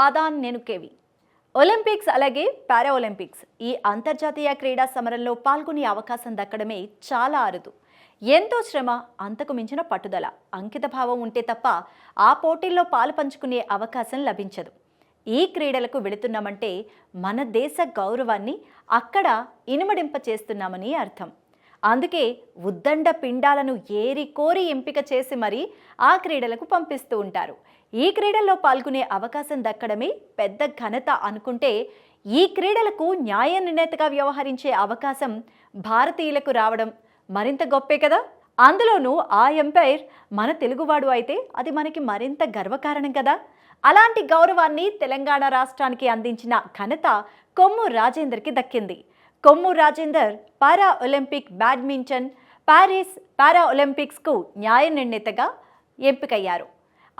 ఆదాన్ నేను కేవి ఒలింపిక్స్ అలాగే పారా ఒలింపిక్స్ ఈ అంతర్జాతీయ క్రీడా సమరంలో పాల్గొనే అవకాశం దక్కడమే చాలా అరుదు. ఎంతో శ్రమ అంతకు మించిన పట్టుదల అంకితభావం ఉంటే తప్ప ఆ పోటీల్లో పాలు పంచుకునే అవకాశం లభించదు. ఈ క్రీడలకు వెళుతున్నామంటే మన దేశ గౌరవాన్ని అక్కడ ఇనుమడింప చేస్తున్నామని అర్థం. అందుకే ఉద్దండ పిండాలను ఏరి కోరి ఎంపిక చేసి మరీ ఆ క్రీడలకు పంపిస్తూ ఉంటారు. ఈ క్రీడల్లో పాల్గొనే అవకాశం దక్కడమే పెద్ద ఘనత అనుకుంటే ఈ క్రీడలకు న్యాయ నిర్ణేతగా వ్యవహరించే అవకాశం భారతీయులకు రావడం మరింత గొప్పే కదా? అందులోనూ ఆ ఎంపైర్ మన తెలుగువాడు అయితే అది మనకి మరింత గర్వకారణం కదా? అలాంటి గౌరవాన్ని తెలంగాణ రాష్ట్రానికి అందించిన ఘనత కొమ్ము రాజేందర్కి దక్కింది. Kommu Rajender para Olympic badminton Paris para ఒలింపిక్స్కు న్యాయ నిర్ణేతగా ఎంపికయ్యారు.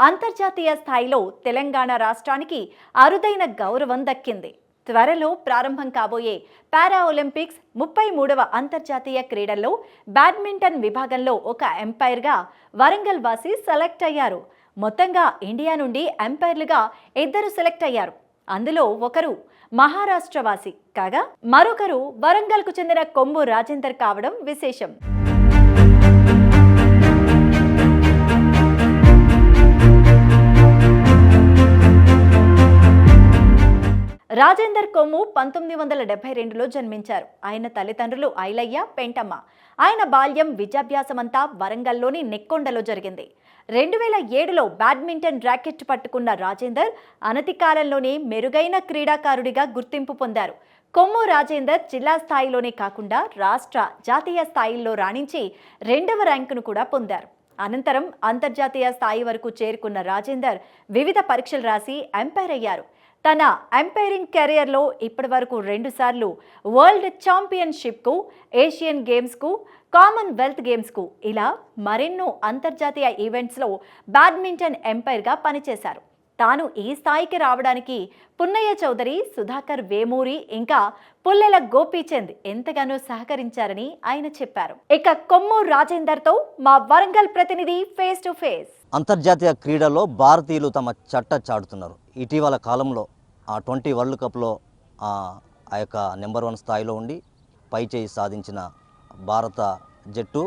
అంతర్జాతీయ స్థాయిలో తెలంగాణ రాష్ట్రానికి అరుదైన గౌరవం దక్కింది. త్వరలో ప్రారంభం కాబోయే పారా ఒలింపిక్స్ ముప్పై మూడవ అంతర్జాతీయ క్రీడల్లో బ్యాడ్మింటన్ విభాగంలో ఒక ఎంపైర్గా వరంగల్ వాసి సెలెక్ట్ అయ్యారు. మొత్తంగా ఇండియా నుండి ఎంపైర్లుగా ఇద్దరు సెలెక్ట్ అయ్యారు. అందులో ఒకరు మహారాష్ట్ర వాసి కాగా మరొకరు వరంగల్కు చెందిన కొమ్ము రాజేందర్ కావడం విశేషం. రాజేందర్ కొమ్ము పంతొమ్మిది వందల డెబ్బై రెండులో జన్మించారు. ఆయన తల్లిదండ్రులు ఐలయ్య పెంటమ్మ. ఆయన బాల్యం విద్యాభ్యాసమంతా వరంగల్లోని నెక్కొండలో జరిగింది. రెండు వేల ఏడులో బ్యాడ్మింటన్ ర్యాకెట్ పట్టుకున్న రాజేందర్ అనతి కాలంలోనే మెరుగైన క్రీడాకారుడిగా గుర్తింపు పొందారు. కొమ్ము రాజేందర్ జిల్లా స్థాయిలోనే కాకుండా రాష్ట్ర జాతీయ స్థాయిల్లో రాణించి రెండవ ర్యాంకును కూడా పొందారు. అనంతరం అంతర్జాతీయ స్థాయి వరకు చేరుకున్న రాజేందర్ వివిధ పరీక్షలు రాసి ఎంపైర్ అయ్యారు. తన ఎంపైరింగ్ కెరియర్లో ఇప్పటివరకు రెండుసార్లు వరల్డ్ ఛాంపియన్షిప్కు ఏషియన్ గేమ్స్కు కామన్వెల్త్ గేమ్స్కు ఇలా మరెన్నో అంతర్జాతీయ ఈవెంట్స్లో బ్యాడ్మింటన్ ఎంపైర్గా పనిచేశారు. తాను ఈ స్థాయికి రావడానికి పున్నయ్య చౌదరి సుధాకర్ వేమూరి ఇంకా పుల్లెల గోపీచంద్ ఎంతగానో సహకరించారని ఆయన చెప్పారు. ఇక కొమ్ము రాజేందర్తో మా వరంగల్ ప్రతినిధి ఫేస్ టు ఫేస్ అంతర్జాతీయ క్రీడల్లో భారతీయులు తమ చట్ట చాటుతున్నారు. ఇటీవల కాలంలో ఆ ట్వంటీ వరల్డ్ కప్లో ఆ యొక్క నెంబర్ వన్ స్థాయిలో ఉండి పై చేయి సాధించిన భారత జట్టు.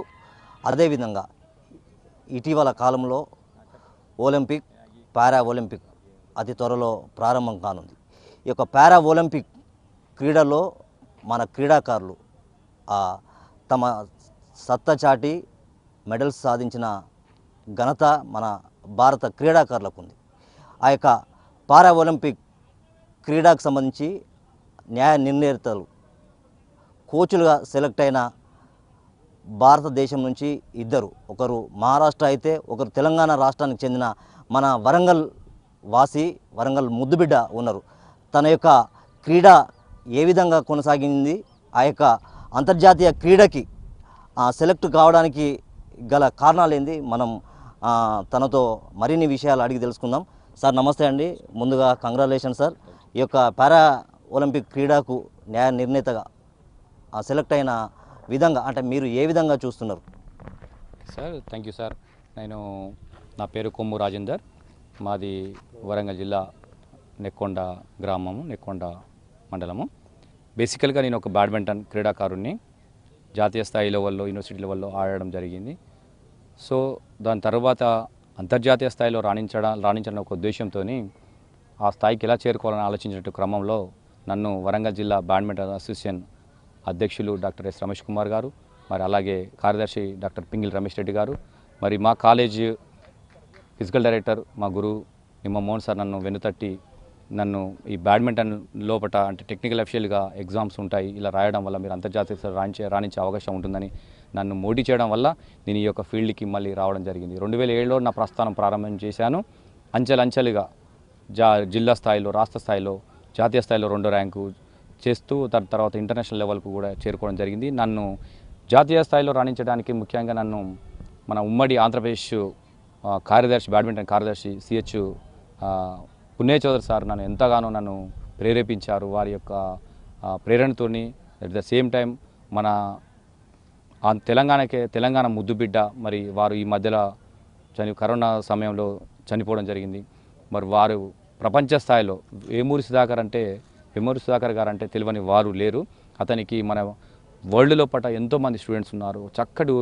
అదేవిధంగా ఇటీవల కాలంలో ఒలింపిక్ పారా ఒలింపిక్ అతి త్వరలో ప్రారంభం కానుంది. ఈ యొక్క పారా ఒలింపిక్ క్రీడలో మన క్రీడాకారులు తమ సత్తా చాటి మెడల్స్ సాధించిన ఘనత మన భారత క్రీడాకారులకు ఉంది. ఆ యొక్క పారా ఒలింపిక్ క్రీడాకు సంబంధించి న్యాయ నిర్ణేతలు కోచ్లుగా సెలెక్ట్ అయిన భారతదేశం నుంచి ఇద్దరు. ఒకరు మహారాష్ట్ర అయితే ఒకరు తెలంగాణ రాష్ట్రానికి చెందిన మన వరంగల్ వాసి వరంగల్ ముద్దుబిడ్డ ఉన్నారు. తన యొక్క క్రీడ ఏ విధంగా కొనసాగింది ఆ యొక్క అంతర్జాతీయ క్రీడకి సెలెక్ట్ కావడానికి గల కారణాలు ఏంది? మనం తనతో మరిన్ని విషయాలు అడిగి తెలుసుకుందాం. సార్ నమస్తే అండి. ముందుగా కంగ్రాచులేషన్ సార్. ఈ యొక్క పారా ఒలింపిక్ క్రీడకు న్యాయ నిర్ణేతగా సెలెక్ట్ అయిన విధంగా అంటే మీరు ఏ విధంగా చూస్తున్నారు? Sir thank you sir. నేను నా పేరు కొమ్ము రాజేందర్. మాది వరంగల్ జిల్లా నెక్కొండ గ్రామము నెక్కొండ మండలము. బేసికల్గా నేను ఒక బ్యాడ్మింటన్ క్రీడాకారుణ్ణి. జాతీయ స్థాయి లెవెల్లో యూనివర్సిటీ లెవెల్లో ఆడడం జరిగింది. సో దాని తర్వాత అంతర్జాతీయ స్థాయిలో రాణించడం రాణించడం ఒక ఉద్దేశంతో ఆ స్థాయికి ఎలా చేరుకోవాలని ఆలోచించినట్టు క్రమంలో నన్ను వరంగల్ జిల్లా బ్యాడ్మింటన్ అసోసియేషన్ అధ్యక్షులు డాక్టర్ ఎస్ రమేష్ కుమార్ గారు మరి అలాగే కార్యదర్శి డాక్టర్ పింగిల్ రమేష్ రెడ్డి గారు మరి మా కాలేజ్ ఫిజికల్ డైరెక్టర్ మా గురువు నిమ్మ మోహన్ సార్ నన్ను వెన్నుతట్టి నన్ను ఈ బ్యాడ్మింటన్ లోపట అంటే టెక్నికల్ అఫిషియల్గా ఎగ్జామ్స్ ఉంటాయి ఇలా రాయడం వల్ల మీరు అంతర్జాతీయ రాణించే రాణించే అవకాశం ఉంటుందని నన్ను మోడీ చేయడం వల్ల నేను ఈ యొక్క ఫీల్డ్కి మళ్ళీ రావడం జరిగింది. రెండు వేల ఏడులో నా ప్రస్థానం ప్రారంభం చేశాను. అంచెలంచెలుగా జా జిల్లా స్థాయిలో రాష్ట్ర స్థాయిలో జాతీయ స్థాయిలో రెండో ర్యాంకు చేస్తూ దాని తర్వాత ఇంటర్నేషనల్ లెవెల్కు కూడా చేరుకోవడం జరిగింది. నన్ను జాతీయ స్థాయిలో రాణించడానికి ముఖ్యంగా నన్ను మన ఉమ్మడి ఆంధ్రప్రదేశ్ కార్యదర్శి బ్యాడ్మింటన్ కార్యదర్శి సిహెచ్ పుణ్య చౌదరి సార్ నన్ను ఎంతగానో నన్ను ప్రేరేపించారు వారి యొక్క ప్రేరణతోని. అట్ ద సేమ్ టైం మన తెలంగాణకే తెలంగాణ ముద్దుబిడ్డ మరి వారు ఈ మధ్యలో చని కరోనా సమయంలో చనిపోవడం జరిగింది. మరి వారు ప్రపంచ స్థాయిలో వేమూరి సుధాకర్ అంటే వేమూరి సుధాకర్ గారు అంటే తెలియని వారు లేరు. అతనికి మన వరల్డ్లో పట ఎంతోమంది స్టూడెంట్స్ ఉన్నారు. చక్కటి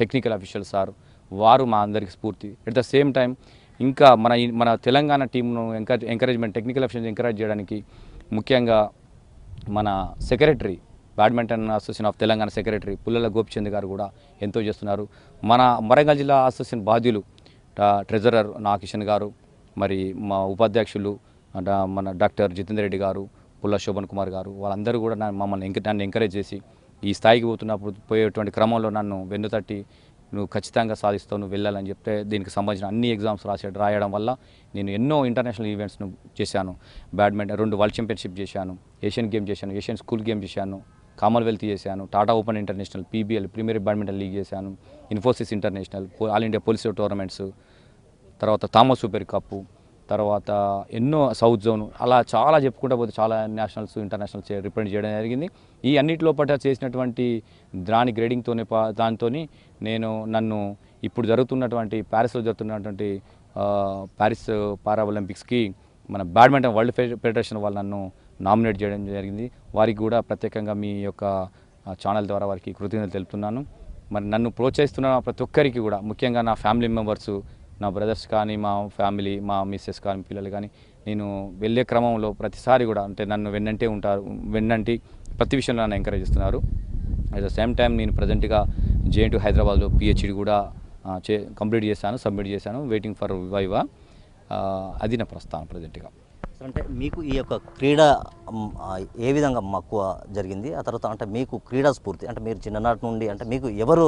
టెక్నికల్ అఫీషియల్ సార్. వారు మా అందరికి స్ఫూర్తి. ఎట్ ద సేమ్ టైం ఇంకా మన మన Telangana టీంను encourage encouragement technical officials encourage చేయడానికి ముఖ్యంగా మన secretary badminton association of Telangana secretary Pullela Gopichand garu కూడా ఎంతో చేస్తున్నారు. మన వరంగల్ జిల్లా అసోసియేషన్ బాధ్యులు ట్రెజరర్ నాకిషన్ గారు మరి మా ఉపాధ్యక్షులు మన డాక్టర్ జితేందర్ రెడ్డి గారు పుల్ల శోభన్ కుమార్ గారు వాళ్ళందరూ కూడా మమ్మల్ని ఎంక నన్ను ఎంకరేజ్ చేసి ఈ స్థాయికి పోతున్నప్పుడు పోయేటువంటి క్రమంలో నన్ను వెన్నుతట్టి నువ్వు ఖచ్చితంగా సాధిస్తావు నువ్వు వెళ్ళాలని చెప్తే దీనికి సంబంధించిన అన్ని ఎగ్జామ్స్ రాసే రాయడం వల్ల నేను ఎన్నో ఇంటర్నేషనల్ ఈవెంట్స్ను చేశాను. బ్యాడ్మింటన్ రెండు వరల్డ్ ఛాంపియన్షిప్ చేశాను ఏషియన్ గేమ్ చేశాను ఏషియన్ స్కూల్ గేమ్ చేశాను కామన్వెల్త్ చేశాను Tata open international PBL premier badminton league చేశాను Infosys international all India police tournaments తర్వాత థామస్ సూపర్ కప్పు తర్వాత ఎన్నో సౌత్ జోన్ అలా చాలా చెప్పుకుంటూ పోతే చాలా నేషనల్స్ ఇంటర్నేషనల్స్ రిప్రజెంట్ చేయడం జరిగింది. ఈ అన్నిటిలో పట్ల చేసినటువంటి దాని గ్రేడింగ్తోనే దాంతో నేను నన్ను ఇప్పుడు జరుగుతున్నటువంటి ప్యారిస్లో జరుగుతున్నటువంటి ప్యారిస్ పారా ఒలింపిక్స్కి మన బ్యాడ్మింటన్ వరల్డ్ ఫెడరేషన్ వాళ్ళు నన్ను నామినేట్ చేయడం జరిగింది. వారికి కూడా ప్రత్యేకంగా మీ యొక్క ఛానల్ ద్వారా వారికి కృతజ్ఞతలు తెలుపుతున్నాను. మరి నన్ను ప్రోత్సహిస్తున్న ప్రతి ఒక్కరికి కూడా ముఖ్యంగా నా ఫ్యామిలీ మెంబర్స్ నా బ్రదర్స్ కానీ మా ఫ్యామిలీ మా మిస్సెస్ కానీ పిల్లలు కానీ నేను వెళ్ళే క్రమంలో ప్రతిసారి కూడా అంటే నన్ను వెన్నంటే ఉంటారు వెన్నంటి ప్రతి విషయంలో నన్ను ఎంకరేజ్ చేస్తున్నారు. అట్ ద సేమ్ టైం నేను ప్రజెంట్గా జేఎన్టీ హైదరాబాద్లో పిహెచ్డి కూడా చే కంప్లీట్ చేశాను సబ్మిట్ చేశాను వెయిటింగ్ ఫర్ వైవా అది నా ప్రస్థానం ప్రజెంట్గా అంటే మీకు ఈ యొక్క క్రీడ ఏ విధంగా మక్కువ జరిగింది? ఆ తర్వాత అంటే మీకు క్రీడా స్ఫూర్తి అంటే మీరు చిన్ననాటి నుండి అంటే మీకు ఎవరు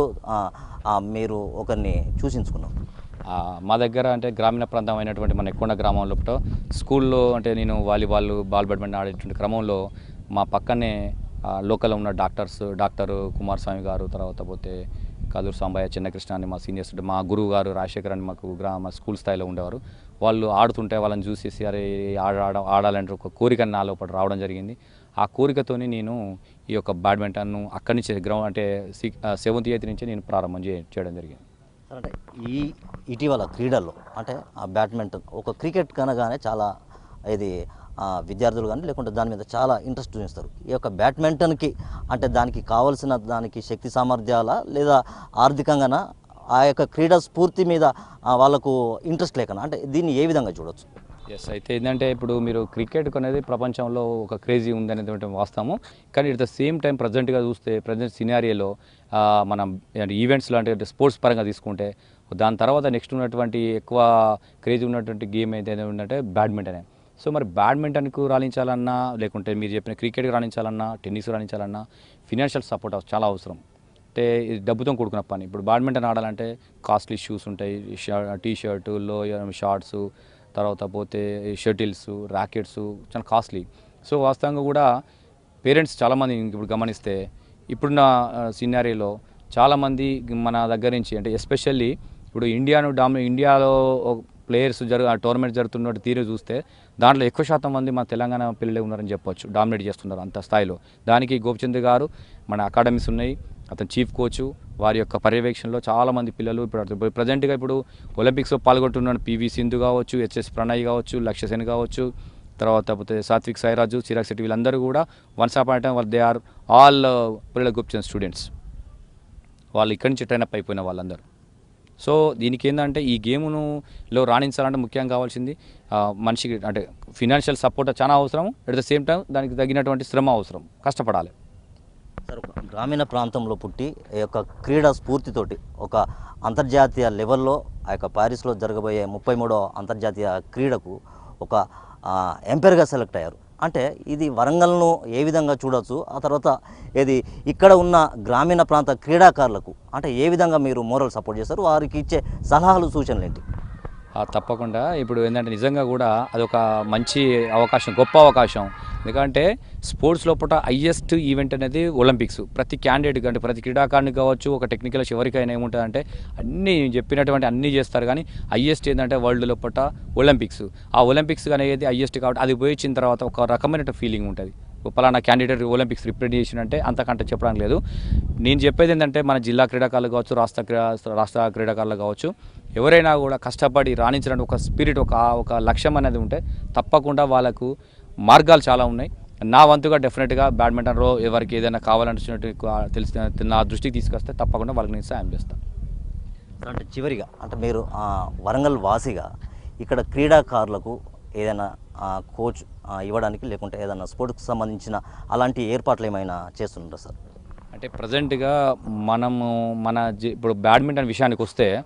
మీరు ఒకరిని చూసించుకున్నారు? మా దగ్గర అంటే గ్రామీణ ప్రాంతం అయినటువంటి మన ఎక్కువ గ్రామం లోపల స్కూల్లో అంటే నేను వాలీబాల్ బాల్ బ్యాడ్మింటన్ ఆడేటువంటి క్రమంలో మా పక్కనే లోకల్ ఉన్న డాక్టర్స్ డాక్టర్ కుమారస్వామి గారు తర్వాత పోతే కదూరు సాంబయ్య చిన్నకృష్ణ అని మా సీనియర్స్ మా గురువు గారు రాజశేఖర్ అని మాకు గ్రామ స్కూల్ స్థాయిలో ఉండేవారు. వాళ్ళు ఆడుతుంటే వాళ్ళని చూసేసి అరే ఆడ ఆడ ఆడాలంటే ఒక కోరిక నా లోపల రావడం జరిగింది. ఆ కోరికతోనే నేను ఈ యొక్క బ్యాడ్మింటన్ను అక్కడి నుంచి గ్రౌండ్ అంటే సెవెంత్ ఎయిత్ నుంచి నేను ప్రారంభం చేయడం జరిగింది. అంటే ఈ ఇటీవల క్రీడల్లో అంటే ఆ బ్యాడ్మింటన్ ఒక క్రికెట్ కనగానే చాలా ఇది ఆ, విద్యార్థులు కానీ లేకుంటే దాని మీద చాలా ఇంట్రెస్ట్ చూపిస్తారు. ఈ యొక్క బ్యాడ్మింటన్కి అంటే దానికి కావలసిన దానికి శక్తి సామర్థ్యాల లేదా ఆర్థికంగాన? ఆ యొక్క క్రీడా స్ఫూర్తి మీద వాళ్ళకు ఇంట్రెస్ట్ లేకనా? అంటే దీన్ని ఏ విధంగా చూడొచ్చు? ఎస్ అయితే ఏంటంటే ఇప్పుడు మీరు క్రికెట్ అనేది ప్రపంచంలో ఒక క్రేజీ ఉందనేటువంటి వాస్తవము. కానీ ఇట్ ద సేమ్ టైం ప్రజెంట్గా చూస్తే ప్రజెంట్ సినారియోలో మనం ఈవెంట్స్ లాంటి స్పోర్ట్స్ పరంగా తీసుకుంటే దాని తర్వాత నెక్స్ట్ ఉన్నటువంటి ఎక్కువ క్రేజీ ఉన్నటువంటి గేమ్ ఏదైతే ఉందంటే బ్యాడ్మింటనే సో మరి బ్యాడ్మింటన్కు రాణించాలన్నా లేకుంటే మీరు చెప్పిన క్రికెట్కి రాణించాలన్నా టెన్నిస్ రాణించాలన్నా ఫినాన్షియల్ సపోర్ట్ చాలా అవసరం. అంటే డబ్బుతో కూడుకున్న పని. ఇప్పుడు బ్యాడ్మింటన్ ఆడాలంటే కాస్ట్లీ షూస్ ఉంటాయి టీ షర్టులో షార్ట్స్ తర్వాత పోతే షటిల్స్ ర్యాకెట్స్ చాలా కాస్ట్లీ. సో వాస్తవంగా కూడా పేరెంట్స్ చాలామంది ఇప్పుడు గమనిస్తే ఇప్పుడున్న సినారీలో చాలామంది మన దగ్గర నుంచి అంటే ఎస్పెషల్లీ ఇప్పుడు ఇండియాను డామి ఇండియాలో ప్లేయర్స్ జరుగు ఆ టోర్నమెంట్ జరుగుతున్న తీరు చూస్తే దాంట్లో ఎక్కువ శాతం మంది మన తెలంగాణ పిల్లలే ఉన్నారని చెప్పొచ్చు. డామినేట్ చేస్తున్నారు అంత స్థాయిలో. దానికి గోపిచంద్ గారు మన అకాడమీస్ ఉన్నాయి. అతను చీఫ్ కోచ్ వారి యొక్క పర్యవేక్షణలో చాలామంది పిల్లలు ఇప్పుడు ప్రజెంట్గా ఇప్పుడు ఒలింపిక్స్లో పాల్గొంటున్న పివి సింధు కావచ్చు హెచ్ఎస్ ప్రణయ్ కావచ్చు లక్ష్య సెన్ కావచ్చు తర్వాత పోతే సాత్విక్ సాయిరాజు చిరాగ్ శెట్టి వీళ్ళందరూ కూడా వన్స్ అపాయింట్ వాళ్ళు దే ఆర్ ఆల్ పిల్లల గుప్చిన స్టూడెంట్స్ వాళ్ళు ఇక్కడి నుంచి ట్రైన్ అప్ అయిపోయిన వాళ్ళందరూ. సో దీనికి ఏంటంటే ఈ గేమ్ను లో రాణించాలంటే ముఖ్యంగా కావాల్సింది మనిషికి అంటే ఫినాన్షియల్ సపోర్ట్ చాలా అవసరం అట్ ద సేమ్ టైం దానికి తగినటువంటి శ్రమ అవసరం కష్టపడాలి. సార్ గ్రామీణ ప్రాంతంలో పుట్టి ఈ యొక్క క్రీడా స్ఫూర్తితోటి ఒక అంతర్జాతీయ లెవెల్లో ఆ యొక్క ప్యారిస్లో జరగబోయే ముప్పై మూడో అంతర్జాతీయ క్రీడకు ఒక ఎంపైర్గా సెలెక్ట్ అయ్యారు. అంటే ఇది వరంగల్ను ఏ విధంగా చూడొచ్చు ఆ తర్వాత ఇది ఇక్కడ ఉన్న గ్రామీణ ప్రాంత క్రీడాకారులకు అంటే ఏ విధంగా మీరు మోరల్ సపోర్ట్ చేస్తారు వారికి ఇచ్చే సలహాలు సూచనలు ఏంటి తప్పకుండా. ఇప్పుడు ఏంటంటే నిజంగా కూడా అదొక మంచి అవకాశం గొప్ప అవకాశం. ఎందుకంటే స్పోర్ట్స్ లోపల హయ్యెస్ట్ ఈవెంట్ అనేది ఒలింపిక్స్. ప్రతి క్యాండిడేట్ అంటే ప్రతి క్రీడాకారునికి కావచ్చు ఒక టెక్నికల్ ఎవరికైనా ఏముంటుందంటే అన్నీ చెప్పినటువంటి అన్నీ చేస్తారు కానీ హయ్యెస్ట్ ఏంటంటే వరల్డ్ లోపల ఒలింపిక్స్. ఆ ఒలింపిక్స్ అనేది హయ్యెస్ట్ కాబట్టి అది పోయి తర్వాత ఒక రకమైన ఫీలింగ్ ఉంటుంది. పలానా క్యాండిడేట్ ఒలింపిక్స్ రిప్రజెంట్ చేసినంటే అంతకంటే చెప్పడం లేదు. నేను చెప్పేది ఏంటంటే మన జిల్లా క్రీడాకారులు కావచ్చు రాష్ట్ర క్రీడా రాష్ట్ర క్రీడాకారులు కావచ్చు ఎవరైనా కూడా కష్టపడి రాణించడానికి ఒక స్పిరిట్ ఒక ఒక లక్ష్యం అనేది ఉంటే తప్పకుండా వాళ్ళకు మార్గాలు చాలా ఉన్నాయి. నా వంతుగా డెఫినెట్గా బ్యాడ్మింటన్లో ఎవరికి ఏదైనా కావాలనుకున్నట్టు తెలిసి నా దృష్టికి తీసుకొస్తే తప్పకుండా వాళ్ళకి నేను సాయం చేస్తాను అంటే చివరిగా అంటే మీరు వరంగల్ వాసిగా ఇక్కడ క్రీడాకారులకు ఏదైనా కోచ్ ఇవ్వడానికి లేకుంటే ఏదైనా స్పోర్ట్స్కి సంబంధించిన అలాంటి ఏర్పాట్లు ఏమైనా చేస్తుంటారా సార్? అంటే ప్రజెంట్గా మనము మన జి- ఇప్పుడు బ్యాడ్మింటన్ విషయానికి వస్తే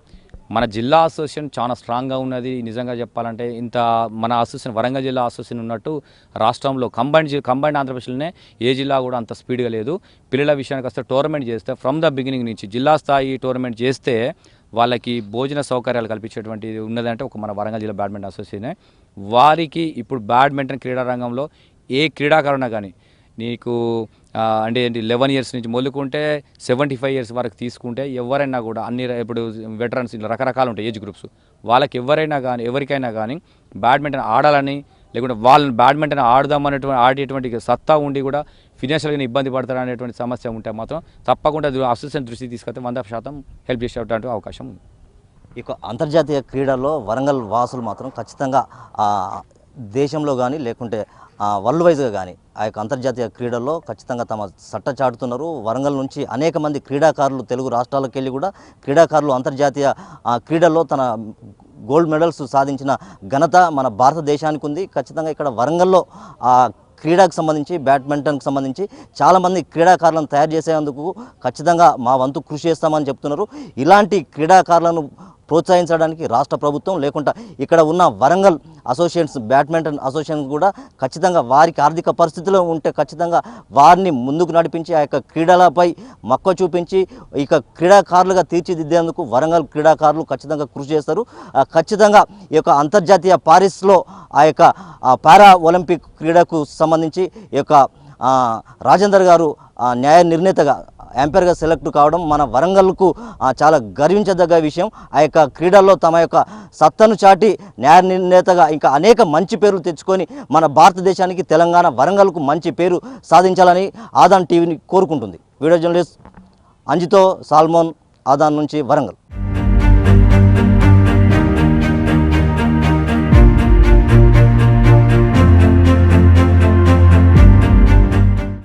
మన జిల్లా అసోసియేషన్ చాలా స్ట్రాంగ్గా ఉన్నది. నిజంగా చెప్పాలంటే ఇంత మన అసోసియేషన్ వరంగల్ జిల్లా అసోసియేషన్ ఉన్నట్టు రాష్ట్రంలో కంబైండ్ కంబైండ్ ఆంధ్రప్రదేశ్లోనే ఏ జిల్లా కూడా అంత స్పీడ్గా లేదు. పిల్లల విషయానికి వస్తే టోర్నమెంట్ చేస్తే ఫ్రమ్ ద బిగినింగ్ నుంచి జిల్లా స్థాయి టోర్నమెంట్ చేస్తే వాళ్ళకి భోజన సౌకర్యాలు కల్పించేటువంటి ఉన్నదంటే ఒక మన వరంగల్ జిల్లా బ్యాడ్మింటన్ అసోసియేషన్ వారికి ఇప్పుడు బ్యాడ్మింటన్ క్రీడారంగంలో ఏ క్రీడాకారుణ కానీ నీకు అంటే ఏంటి లెవెన్ ఇయర్స్ నుంచి మొలుకుంటే సెవెంటీ ఫైవ్ ఇయర్స్ వరకు తీసుకుంటే ఎవరైనా కూడా అన్ని ఇప్పుడు వెటరన్స్ ఇలా రకరకాలు ఉంటాయి ఏజ్ గ్రూప్స్ వాళ్ళకి ఎవరైనా కానీ ఎవరికైనా కానీ బ్యాడ్మింటన్ ఆడాలని లేకుంటే వాళ్ళని బ్యాడ్మింటన్ ఆడదామనేటువంటి ఆడేటువంటి సత్తా ఉండి కూడా ఫినాన్షియల్గా ఇబ్బంది పడతారు అనేటువంటి సమస్య ఉంటే మాత్రం తప్పకుండా అది అసోసియేషన్ దృష్టి తీసుకొస్తే వంద శాతం హెల్ప్ చేసేటువంటి అవకాశం ఉంది. ఇక అంతర్జాతీయ క్రీడల్లో వరంగల్ వాసులు మాత్రం ఖచ్చితంగా దేశంలో కానీ లేకుంటే వరల్డ్ వైజ్గా కానీ ఆ యొక్క అంతర్జాతీయ క్రీడల్లో ఖచ్చితంగా తమ సట్ట చాటుతున్నారు. వరంగల్ నుంచి అనేక మంది క్రీడాకారులు తెలుగు రాష్ట్రాలకు వెళ్ళి కూడా క్రీడాకారులు అంతర్జాతీయ క్రీడల్లో తన గోల్డ్ మెడల్స్ సాధించిన ఘనత మన భారతదేశానికి ఉంది ఖచ్చితంగా ఇక్కడ వరంగల్లో క్రీడకు సంబంధించి బ్యాడ్మింటన్కి సంబంధించి చాలామంది క్రీడాకారులను తయారు చేసేందుకు ఖచ్చితంగా మా వంతు కృషి చేస్తామని చెప్తున్నారు. ఇలాంటి క్రీడాకారులను ప్రోత్సహించడానికి రాష్ట్ర ప్రభుత్వం లేకుండా ఇక్కడ ఉన్న వరంగల్ అసోసియేషన్స్ బ్యాడ్మింటన్ అసోసియేషన్ కూడా ఖచ్చితంగా వారికి ఆర్థిక పరిస్థితిలో ఉంటే ఖచ్చితంగా వారిని ముందుకు నడిపించి ఆ యొక్క క్రీడలపై మక్కువ చూపించి ఇక క్రీడాకారులుగా తీర్చిదిద్దేందుకు వరంగల్ క్రీడాకారులు ఖచ్చితంగా కృషి చేస్తారు. ఖచ్చితంగా ఈ యొక్క అంతర్జాతీయ పారిస్లో ఆ యొక్క పారా ఒలింపిక్ క్రీడకు సంబంధించి ఈ యొక్క రాజేందర్ గారు ఆ, న్యాయ నిర్ణేతగా యాంపైర్గా సెలెక్ట్ కావడం మన వరంగల్కు చాలా గర్వించదగ్గ విషయం. ఆ యొక్క క్రీడల్లో తమ యొక్క సత్తను చాటి న్యాయ నిర్ణేతగా ఇంకా అనేక మంచి పేర్లు తెచ్చుకొని మన భారతదేశానికి తెలంగాణ వరంగల్కు మంచి పేరు సాధించాలని ఆదాన్ టీవీని కోరుకుంటుంది. వీడియో జర్నలిస్ట్ అంజితో సాల్మోన్ ఆదాన్ నుంచి వరంగల్.